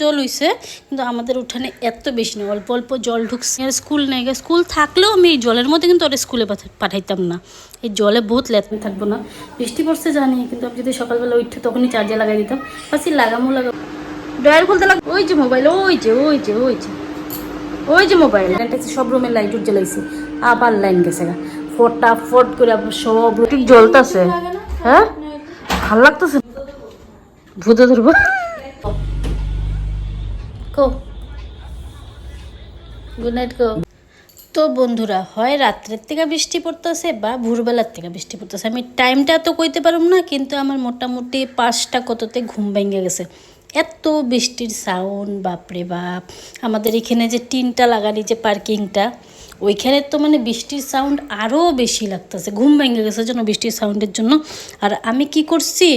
জল হইছে কিন্তু আমাদের উঠানে এত বেশি নেই। অল্প অল্প জল ঢুকছে। স্কুল নেই। স্কুল থাকলেও আমি এই জলের মধ্যে কিন্তু ওরা স্কুলে পাঠা- পাঠাইতাম না। এই জলে বহুত লেতন থাকব না। বৃষ্টি পড়ছে জানি, কিন্তু আমি যদি সকালবেলা উঠে তখনই চার্জে লাগাই দিতাম। বাসি লাগামো লাগাবো ড্রয়ার খুলতে লাগ ওই যে মোবাইল ওই যে ওই যে ওই যে। ওই যে মোবাইল সব রুমের লাইট উঠ জ্বালাইছি আবার লাইন গেছে গা। ফটাফট করে সব ঠিক জ্বলতেছে। হ্যাঁ? ভালো লাগতেছে। ভূতে ধরবো। কো গুড নাইট কো তো বন্ধুরা, হয় রাত্রের থেকে বৃষ্টি পড়তেছে বা ভোরবেলার থেকে বৃষ্টি পড়তেছে। আমি টাইমটা তো কইতে পারব না, কিন্তু আমার মোটামুটি পাঁচটা কততে ঘুম ভেঙে গেছে। এত বৃষ্টির সাউন্ড বাপরে বাপ। আমাদের এখানে যে টিনটা লাগালি যে পার্কিংটা ওইখানে তো মানে বৃষ্টির সাউন্ড আরও বেশি লাগতেছে। ঘুম ভেঙে গেছে জন্য বৃষ্টির সাউন্ডের জন্য। আর আমি কি করছি,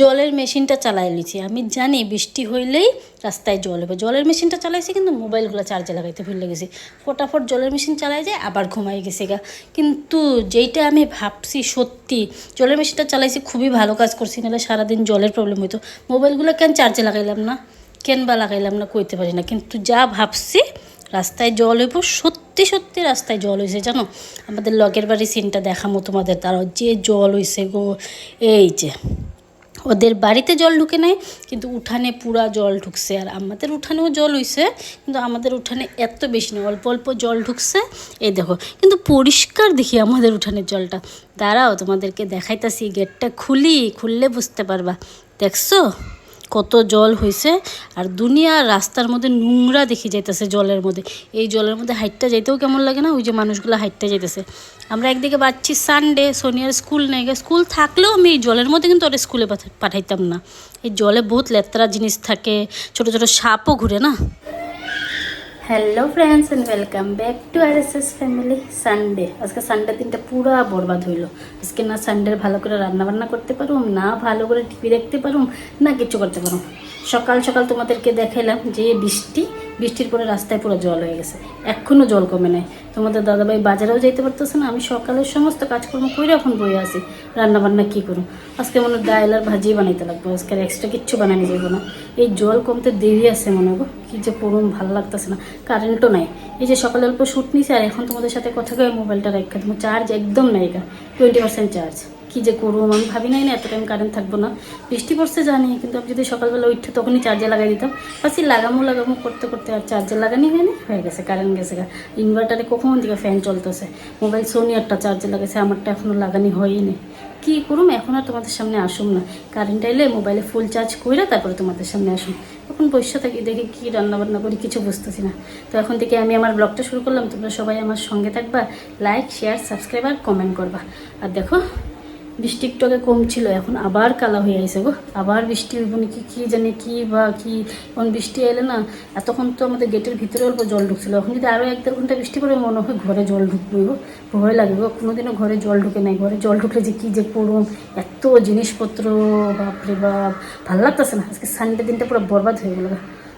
জলের মেশিনটা চালাই লিছি আমি জানি বৃষ্টি হইলেই রাস্তায় জল হবে জলের মেশিনটা চালাইছি কিন্তু মোবাইলগুলো চার্জে লাগাইতে ভুলে গেছি। ফটাফট জলের মেশিন চালাই যায়, আবার ঘুমাই গেছে গা। কিন্তু যেইটা আমি ভাবছি সত্যি, জলের মেশিনটা চালাইছি, খুবই ভালো কাজ করছি, নাহলে সারাদিন জলের প্রবলেম হইতো। মোবাইলগুলো কেন চার্জে লাগাইলাম না? কেন বা লাগাইলাম না? কইতে পারি না। কিন্তু যা ভাবছি রাস্তায় জল হইব, সত্যি সত্যি রাস্তায় জল হয়েছে জানো? আমাদের লগের বাড়ি সিনটা দেখামো তোমাদের তারাও যে জল হয়েছে গো, এই যে। ওদের বাড়িতে জল ঢুকে নাই, কিন্তু উঠানে পুরা জল ঢুকছে, আর আমাদের উঠানেও জল হইছে, কিন্তু আমাদের উঠানে এত বেশি না, অল্প অল্প জল ঢুকছে, এই দেখো। কিন্তু পরিষ্কার দেখি আমাদের উঠানের জলটা। দাঁড়াও তোমাদেরকে দেখাইতাছি, গেটটা খুলি, খুললে বুঝতে পারবা। দেখছ? কত জল হয়েছে আর দুনিয়া রাস্তার মধ্যে নোংরা দেখি যাইতেছে জলের মধ্যে। এই জলের মধ্যে হাইটটা যাইতেও কেমন লাগে না, ওই যে মানুষগুলো হাইটটা যাইতেছে। আমরা একদিকে পাচ্ছি সানডে সোনিয়ার স্কুল নেই। স্কুল থাকলেও আমি এই জলের মধ্যে কিন্তু ওরা স্কুলে পাঠা- পাঠাইতাম না। এই জলে বহুত লেতরা জিনিস থাকে, ছোট ছোট সাপও ঘুরে না। Hello friends and welcome back to R S S family Sunday আজকে সানডে দিনটা পুরা বরবাদ হইল। আজকে না সানডে ভালো করে রান্না বান্না করতে পারুম, না ভালো করে টিভি দেখতে পারুম, না কিছু করতে পারুম। সকাল সকাল তোমাদেরকে দেখাইলাম যে বৃষ্টি বৃষ্টির পরে রাস্তায় পুরো জল হয়ে গেছে। এখনও জল কমে নাই। তোমাদের দাদাভাই বাজারেও যাইতে পারতেছে না, আমি সকালের সমস্ত কাজকর্ম করে এখন বই আছি। রান্না বান্না কী করুম? আজকে মনে হয় ডাল আর ভাজি বানাইতে লাগবে, আজকে এক্সট্রা কিচ্ছু বানানি যাইব না। এই জল কমতে দেরি আছে মনে গো, কি যে পড়ুন ভালো লাগতেছে না। কারেন্টও নাই। এই যে সকালে অল্প শ্যুট নিছে, আর এখন তোমাদের সাথে কথা কয়ে মোবাইলটা রেখে দেবো চার্জ একদম নাই টোয়েন্টি পার্সেন্ট চার্জ কি যে করব আমি ভাবি নাই না এত টাইম কারেন্ট থাকব না। বৃষ্টি পড়ছে জানি, কিন্তু আমি যদি সকালবেলা উঠে তখনই চার্জে লাগাই দিতাম। বাসি লাগামো লাগামো করতে করতে আর চার্জে লাগানি হয়নি, হয়ে গেছে কারেন্ট গেছে গা। ইনভার্টারে কখন দিকে ফ্যান চলতেছে? মোবাইল সোনিয়ারটা চার্জে লাগাইছে, আমারটা এখনও লাগানি হয়নি। কি করুম, এখন আর তোমাদের সামনে আসুম না। কারেন্ট আইলে মোবাইলে ফুল চার্জ কইরা তারপরে তোমাদের সামনে আসুম। এখন বসে থাকি, দেখি কি রান্না বান্না করি, কিছু বুঝতেছি না। তো এখন থেকে আমি আমার ব্লগটা শুরু করলাম, তোমরা সবাই আমার সঙ্গে থাকবা লাইক শেয়ার সাবস্ক্রাইব আর কমেন্ট করবা। আর দেখো বৃষ্টি একটু আগে কম ছিল, এখন আবার কালা হয়ে আইছে গো। আবার বৃষ্টি হইব নাকি, কি জানি কি বা কি, এখন বৃষ্টি এলে না, এতক্ষণ তো আমাদের গেটের ভিতরে অল্প জল ঢুকছিল। এখন যদি আরও এক দেড় ঘণ্টা বৃষ্টি পড়ে, মনে হয় ঘরে জল ঢুকবে গো। ভয় লাগে গো, কোনোদিনও ঘরে জল ঢুকে নাই। ঘরে জল ঢুকলে যে কি যে করুন এত জিনিসপত্র, বাপরে বাপ। ভালো লাগতেছে না, আজকে সানডে দিনটা পুরো বরবাদ হয়ে গেল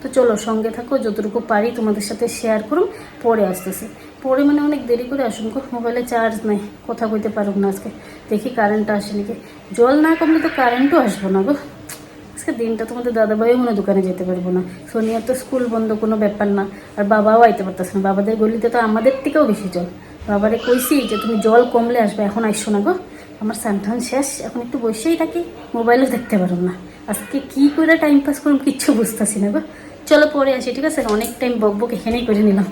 তো চলো সঙ্গে থাকো, যতটুকু পারি তোমাদের সাথে শেয়ার করুন পরে আসতেছি। পরে মানে অনেক দেরি করে আসুন। গো মোবাইলে চার্জ নাই। কথা কইতে পারুক না আজকে। দেখি কারেন্টটা আসে নাকি জল না কমলে তো কারেন্টও আসব না গো। আজকে দিনটা তোমাদের দাদাভাইও মনে দোকানে যেতে পারব না। সোনিয়ার তো স্কুল বন্ধ, কোনো ব্যাপার না। আর বাবাও আইতে পারতেছে না। বাবাদের গলিতে তো আমাদের থেকেও বেশি জল। বাবারে কইছি যে তুমি জল কমলে আসবে, এখন আইসো না গো। আমার সানঠান শেষ। এখন একটু বসেই থাকি। মোবাইলও দেখতে পারো না। আজকে কি করে টাইম পাস করুন কিচ্ছু বুঝতেছি না গো। চলো পরে আসি, ঠিক আছে? অনেক টাইম বকবক এখানেই করে নিলাম।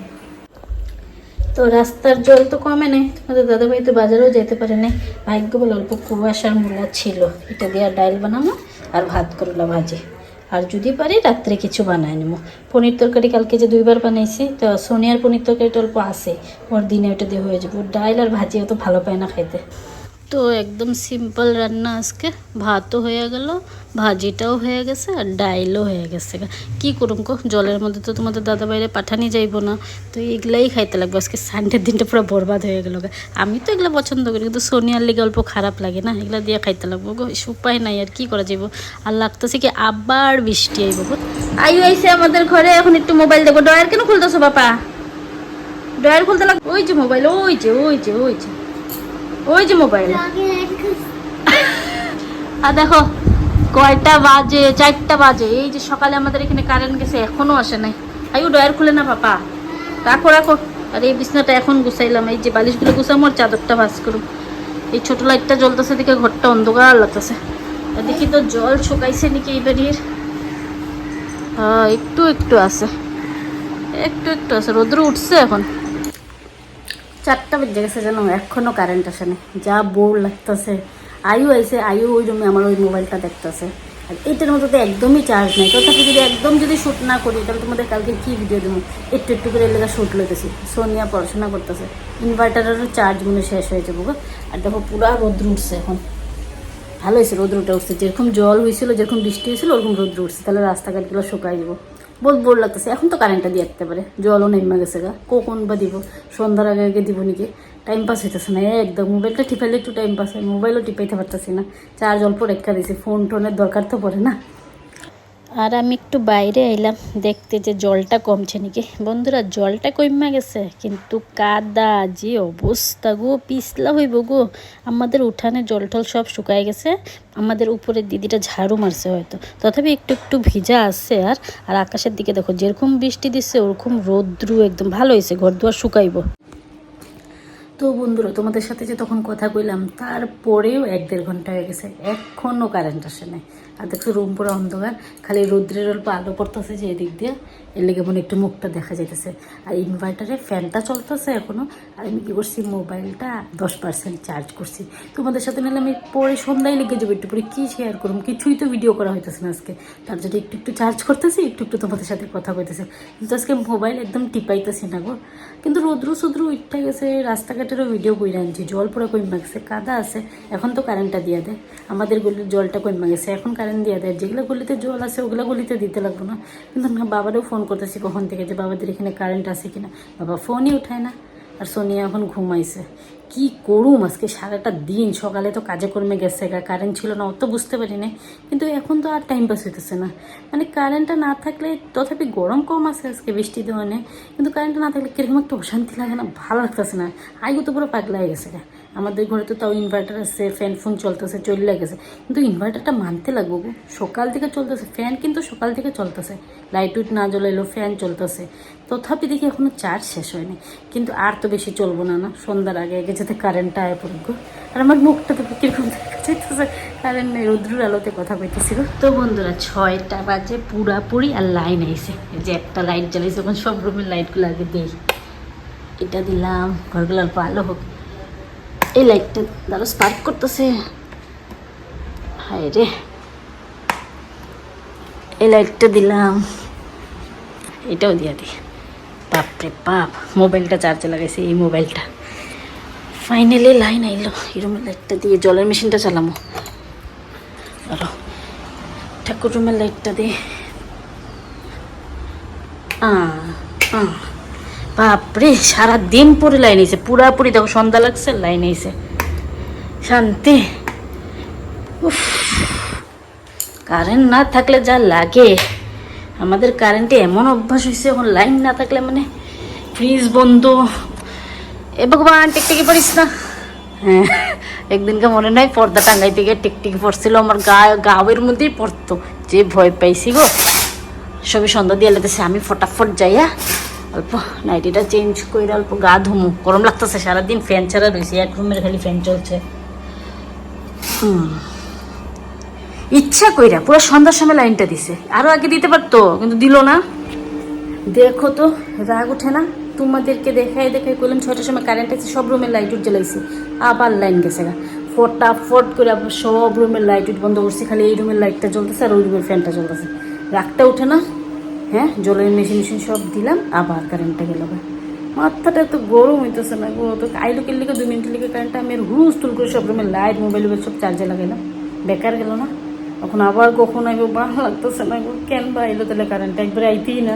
তো রাস্তার জল তো কমে নেই। তোমাদের দাদাভাই তো বাজারেও যেতে পারে নাই। ভাগ্য বলে, অল্প কুয়াশার মূলা ছিল। এটা দিয়ে ডাইল বানাবো আর ভাত করলা ভাজি। আর যদি পারি, রাত্রে কিছু বানায় নেব। পনির তরকারি কালকে যে দুইবার বানাইছি, তো সোনিয়ার পনির তরকারিটা অল্প আসে ওর দিনে ওটা দিয়ে হয়ে যাবে। ডাইল আর ভাজি অত ভালো পায় না খাইতে। তো একদম সিম্পল রান্না আজকে। ভাতও হয়ে গেল, ভাজিটাও হয়ে গেছে আর ডাইলও হয়ে গেছে কি করুম কো? জলের মধ্যে তো তোমাদের দাদা বাইরে পাঠানি যাইব না। তো এগুলাই খাইতে লাগবে। আজকে সানডের দিনটা পুরো বরবাদ হয়ে গেল আমি তো এগুলো পছন্দ করি, কিন্তু সোনিয়ার লেগে অল্প খারাপ লাগে না। এগুলো দিয়ে খাইতে লাগবো গো। উপায় নাই আর কি করা যাইব। আর লাগতেছে কি আবার বৃষ্টি আইব গো। আইও আইসে আমাদের ঘরে, এখন একটু মোবাইল দেখব। ডয়ার কেন খুলতেছো, বাপা? ডয়ার খুলতে লাগবে ওই যে মোবাইল ওই যে ওই যে ওই যে। ওই যে মোবাইল। আর দেখো, কয়টা বাজে, চারটা বাজে। এই যে সকালে আমাদের এখানে কারেন্ট গেছে, এখনও আসে নাই। আইও ডয়ার খুলে না, পাপা? রাখো রাখো। আর এই বিছনাটা এখন গুছাইলাম। এই যে বালিশগুলো গুছাম আর চাদরটা ভাস করুম এই ছোট লাইটটা জ্বলতেছে দিকে ঘরটা অন্ধকার লাগতেছে। দেখি তো জল শুকাইছে নাকি এই বাড়ির? হ্যাঁ একটু একটু আছে। একটু একটু আছে। রোদ্র উঠছে এখন। চারটা বেজে গেছে যেন, এখনও কারেন্ট আসে না যা বোর লাগতেছে। আয়ু আইসে আয়ু ওই রুমে আমার ওই মোবাইলটা দেখতেছে। আর এইটার মধ্যে তো একদমই চার্জ নেই। তথাপি যদি একদম যদি শ্যুট না করি, তাহলে তোমাদের কালকে কি ভিডিও দেবো? একটু একটু করে এলাকা শ্যুট লইতেছি। সোনিয়া পড়াশোনা করতেছে। ইনভার্টারেরও চার্জ মনে শেষ হয়ে যাব। আর দেখো পুরা রোদ্র উঠছে এখন। ভালো হয়েছে রোদ্রটা উঠছে। যেরকম জল হয়েছিল, যেরকম বৃষ্টি হয়েছিল, ওরকম রোদ্র উঠছে। তাহলে রাস্তাঘাটগুলো শুকাই যাব। বহুত বোর লাগতেছে। এখন তো কারেন্টটা দিয়ে আসতে পারে। জলও নেমে গেছে গা। কখন বা দিব? সন্ধ্যার আগে আগে দিব নাকি? টাইম পাস হইতেছে না। একদম মোবাইলটা টিপাইলে একটু টাইম পাস হয়। মোবাইলও টিপাইতে পারতেছি না। চার্জ অল্প রেখা দিয়েছি। ফোন টোনের দরকার তো পড়ে না। আর আমি একটু বাইরে এলাম, দেখতে যে জলটা কমছে নাকি। বন্ধুরা, জলটা কমে গেছে, কিন্তু কাদা যে অবস্থা গো, পিছলা হইব গো। আমাদের উঠানে জল টল সব শুকায় গেছে, আমাদের উপরে দিদিটা ঝাড়ু মারছে হয়তো। তথাপি একটু একটু ভিজা আছে আর আর আকাশের দিকে দেখো, যেরকম বৃষ্টি দিচ্ছে ওরকম রৌদ্রু একদম ভালো হয়েছে ঘর দুয়ার শুকাইব। তো বন্ধুরা, তোমাদের সাথে যে তখন কথা কইলাম, তারপরেও এক দেড় ঘণ্টা হয়ে গেছে এখনও কারেন্ট আসে নাই। আর দেখছ রুম পুরো অন্ধকার, খালি রৌদ্রের অল্প আলো পড়তেছে যে এদিক দিয়ে, এর লেগে মনে একটু মুখটা দেখা যাইতেছে। আর ইনভার্টারে ফ্যানটা চলতেছে এখনও, আর আমি কি করছি মোবাইলটা দশ পার্সেন্ট চার্জ করছি। তোমাদের সাথে নিলে আমি পরে সন্ধ্যায় লেগে যাব, একটু পরে কী শেয়ার করুম? কিছুই তো ভিডিও করা হইতেছে না আজকে। তার জন্য একটু একটু চার্জ করতেছি, একটু একটু তোমাদের সাথে কথা কইতেছে। কিন্তু আজকে মোবাইল একদম টিপাইতেছি না গো। কিন্তু রৌদ্র সদ্রু উঠতে গেছে রাস্তাঘাটেরও ভিডিও কই আনছি, জল পুরো কই মাগছে কাদা আছে, এখন তো কারেন্টটা দিয়ে দেয় আমাদের গলির জলটা কই মাগেছে এখন কারেন্ট দিয়ে দেয় যেগুলো গলিতে জল আছে, ওগুলো গলিতে দিতে লাগবো না। কিন্তু না, বাবারও ফোন করতেছি কখন থেকে যে বাবাদের এখানে কারেন্ট আছে কিনা। বাবা ফোনই উঠায় না, আর সোনিয়া এখন ঘুমাইছে। কি করুম? আজকে সারাটা দিন সকালে তো কাজে কর্মে গেছে, গা কারেন্ট ছিল না, অত বুঝতে পারি না কিন্তু এখন তো আর টাইম পাস হইতেছে না। মানে কারেন্টটা না থাকলে তথাপি গরম কম আছে আজকে বৃষ্টি দেওয়া কিন্তু কারেন্টটা না থাকলে কীরকম একটা অশান্তি লাগে না, ভালো লাগতেছে না। আগে তো পুরো পাগলা হয়ে গেছে গা। আমাদের ঘরে তো তাও ইনভার্টার আছে ফ্যান ফোন চলতেছে, চলে গেছে কিন্তু ইনভার্টারটা মানতে লাগবো গো। সকাল থেকে চলতেছে ফ্যান কিন্তু সকাল থেকে চলতেছে। লাইট উইট না জ্বলাইলো ফ্যান চলতেছে। তথাপি দেখি এখনও চার্জ শেষ হয়নি। কিন্তু আর তো বেশি চলবো না না? সন্ধ্যার আগে আগে যাতে কারেন্টটা আয় পড়ুক গো। আর আমার মুখটা তো কীরকম দেখা কারেন্ট নেই, রৌদ্রুর আলোতে কথা কইতেছিল তো বন্ধুরা, ছয়টা বাজে পুরাপুরি আর লাইন আইছে। যে একটা লাইট জ্বালাইছে ওখানে সব রুমের লাইটগুলো আগে দিই। এটা দিলাম, ঘরগুলো অল্প আলো হোক। এই লাইটটা দাঁড়ো স্পার্ক করতেছে। হায় রে। এই লাইটটা দিলাম। এটাও দিয়া দিই বাপরে বাপ, মোবাইলটা চার্জে লাগাইছে এই মোবাইলটা। ফাইনালি লাইন আইলো। এরকম লাইটটা দিয়ে জলের মেশিনটা চালামো। ধরো ঠাকুর রুমের লাইটটা দিয়ে আহ। বাপরে সারা দিন পরে লাইন আইছে পুরাপুরি দেখো সন্ধ্যা লাগছে লাইন আইছে শান্তি। উফ। কারেন্ট না থাকলে যা লাগে। আমাদের কারেন্টে এমন অভ্যাস হয়েছে এখন লাইন না থাকলে মানে ফ্রিজ বন্ধ। এ ভগবান, টিকটিকি পড়িস না। হ্যাঁ একদিনকে মনে নাই পর্দা টাঙ্গাই থেকে টিকটিকি পড়ছিল, আমার গা, গাওয়ের মধ্যেই পড়তো। যে ভয় পাইছি গো। সবই সন্ধ্যা দিয়ে লেগেছে, আমি ফটাফট যাইয়া অল্প নাইটিটা চেঞ্জ করে অল্প গা ধুমু। গরম লাগতেছে, সারাদিন ফ্যান ছাড়া রয়েছে এক রুমের খালি ফ্যান চলছে। ইচ্ছা কইরা, পুরো সন্ধ্যার সময় লাইনটা দিছে। আরও আগে দিতে পারতো, কিন্তু দিল না। দেখো তো, রাগ ওঠে না? তোমাদেরকে দেখাই দেখাই করলাম ছটার সময় কারেন্ট আছে, সব রুমের লাইট উঠ জ্বালাইছি। আবার লাইন গেছে গা। ফটাফট করে আবার সব রুমের লাইট উঠ বন্ধ করছি, খালি এই রুমের লাইটটা জ্বলতেছে আর ওই রুমের ফ্যানটা চলতেছে রাগটা উঠে না? হ্যাঁ জলের মেশিন মেশিন সব দিলাম, আবার কারেন্টটা গেল মাথাটা তো গরম হইতেছে না গো তো আইলো কেন লিখে, দুই মিনিটের লিখে কারেন্টটা আমি হুস তুল করে সব রুমের লাইট মোবাইল সব চার্জে লাগাইলাম। বেকার গেল না। এখন আবার কখন আইব, ভালো লাগতেছে না গো, কেন বা আইলো তাহলে কারেন্টটা একবার আইতেই না।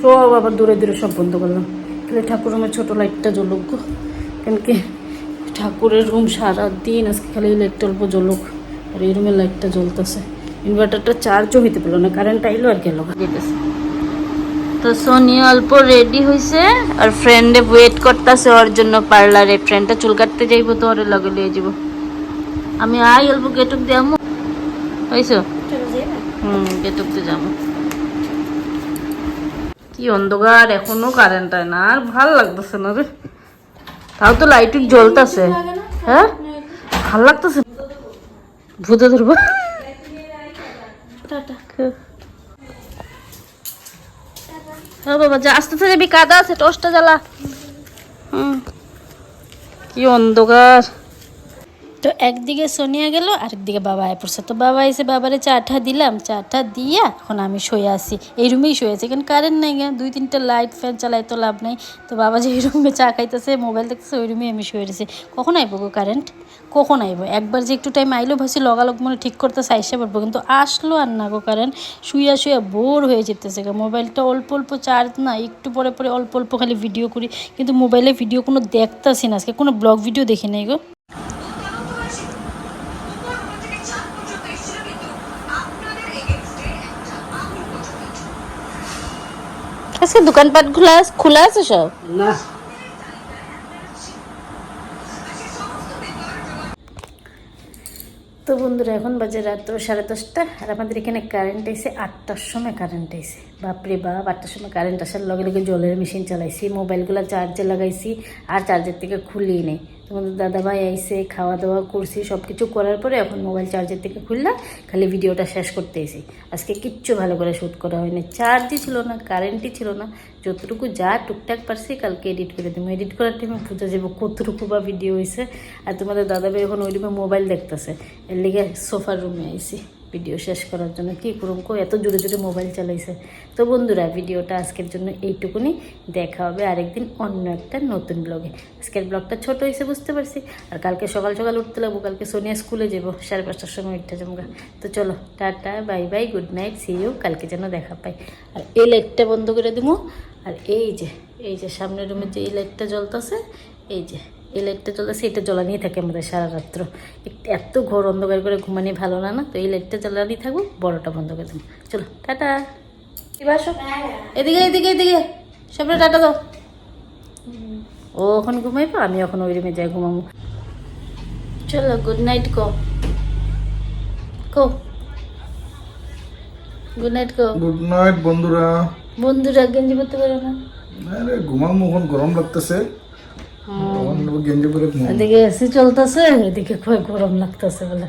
সব আবার দূরে দূরে সব বন্ধ করলাম। তাহলে ঠাকুর রুমের ছোটো লাইটটা জ্বলুক গো। কেন কি ঠাকুরের রুম সারা দিন আজকে খালি লাইটটা অল্প জ্বলুক, আর এই রুমের লাইটটা জ্বলতেছে। ইনভার্টারটা চার্জও হইতে পারল না কারেন্ট আইলো আর গেল যেতেছে তো সোনি অল্প রেডি হয়েছে আর ফ্রেন্ডে ওয়েট করতেছে ওর জন্য পার্লারে ফ্রেন্ডটা চুল কাটতে যাইবো তো ওরে লগে লিয়ে যাব আমি আই অল্প গেটুক দিয়ামু হয়েছ হুম গেটুকতে যাব কি অন্ধকার এখনও কারেন্ট হয় না। আর ভালো লাগতেছে না রে। তাও তো লাইটিং জ্বলতেছে। হ্যাঁ? ভালো লাগতেছে। ভূতে ধরবো। টাটা। বাবা আস্তে কাদা আছে টসটা জ্বালা। হুম। কি অন্ধকার। তো একদিকে সোনিয়া গেল, আরেকদিকে বাবা আয় পড়ছে। তো বাবা এসে বাবারে চাটা দিলাম, চাটা দিয়া এখন আমি শুয়ে আসি এই রুমেই শুয়ে আছি, কারণ কারেন্ট নাই গা দুই তিনটা লাইট ফ্যান চালাই তো লাভ নাই। তো বাবা যে এই রুমে চা খাইতেছে মোবাইল দেখতেছে, ওই রুমেই আমি শুয়ে রয়েছি। কখন আইব গো কারেন্ট কখন আইব? একবার যে একটু টাইম আইলো ভাবছি লগালগ মনে ঠিক করতে চাইসে পারব কিন্তু আসলো আর না গো কারেন্ট শুয়া শুয়া বোর হয়ে যেতেছে গা। মোবাইলটা অল্প অল্প চার্জ না, একটু পরে পরে অল্প অল্প খালি ভিডিও করি। কিন্তু মোবাইলে ভিডিও কোনো দেখতাছি না। আজকে কোনো ব্লগ ভিডিও দেখি নাই গো। আজকে দোকানপাট খোলা খোলা আছে সব? না। তো বন্ধুরা এখন বাজে রাত্র সাড়ে দশটা আর আমাদের এখানে কারেন্ট এসে আটটার সময় কারেন্ট এসে বাপরে বাপ আটটার সময় কারেন্ট আসার লগে লগে জলের মেশিন চালাইছি মোবাইলগুলো চার্জে লাগাইছি আর চার্জের থেকে খুলিয়ে নেই। তোমাদের দাদাভাই আইসে খাওয়া দাওয়া করছি সব কিছু করার পরে এখন মোবাইল চার্জার থেকে খুললাম খালি ভিডিওটা শেষ করতে এসি। আজকে কিচ্ছু ভালো করে শ্যুট করা হয়নি চার্জই ছিল না কারেন্টই ছিল না। যতটুকু যা টুকটাক পারছি কালকে এডিট করে দেবো। এডিট করার টাইমে বুঝে যাব কতটুকু বা ভিডিও হয়েছে। আর তোমাদের দাদাভাই এখন ওই রুমে মোবাইল দেখতেছে। এর লিগে সোফার রুমে আইসি ভিডিও শেষ করার জন্য কি করুম? কো এত জোরে জোরে মোবাইল চালাইছে। তো বন্ধুরা, ভিডিওটা আজকের জন্য এইটুকুনি। দেখা হবে আরেকদিন অন্য একটা নতুন ব্লগে। আজকের ব্লগটা ছোট হয়েছে, বুঝতে পারছি। আর কালকে সকাল সকাল উঠতে লাগবো। কালকে সোনিয়া স্কুলে যাব, সাড়ে পাঁচটার সময় উঠতে যাব তো চলো, tata, bye bye, good night see you কালকে যেন দেখা পাই। আর এই লাইটটা বন্ধ করে দেবো আর এই যে এই যে সামনের রুমে যে এই লাইটটা জ্বলতেছে, এই যে। এই লাইটটা জ্বলতেছে এটা জ্বলানিই থাকে আমাদের সারা রাত্র এত ঘর অন্ধকার করে ঘুমানি ভালো না না? তো এই লাইটটা জ্বালানি থাকব বড়টা বন্ধ করে দেবো চলো টাটা। এবার আসো এদিকে এদিকে এদিকে। সবটা টাটা দাও। ও এখন ঘুমাইবো আমি এখন ওই রুমে যাই ঘুমাবো। চলো গুড নাইট কো। কো। গুড নাইট কো। গুড নাইট বন্ধুরা। বন্ধুরা গেঞ্জি পরতে পারো না। আরে ঘুমাম এখন গরম লাগতেছে। গেঞ্জি পরে এদিকে এসি চলতেছে এদিকে খুব গরম লাগতেছে বলে।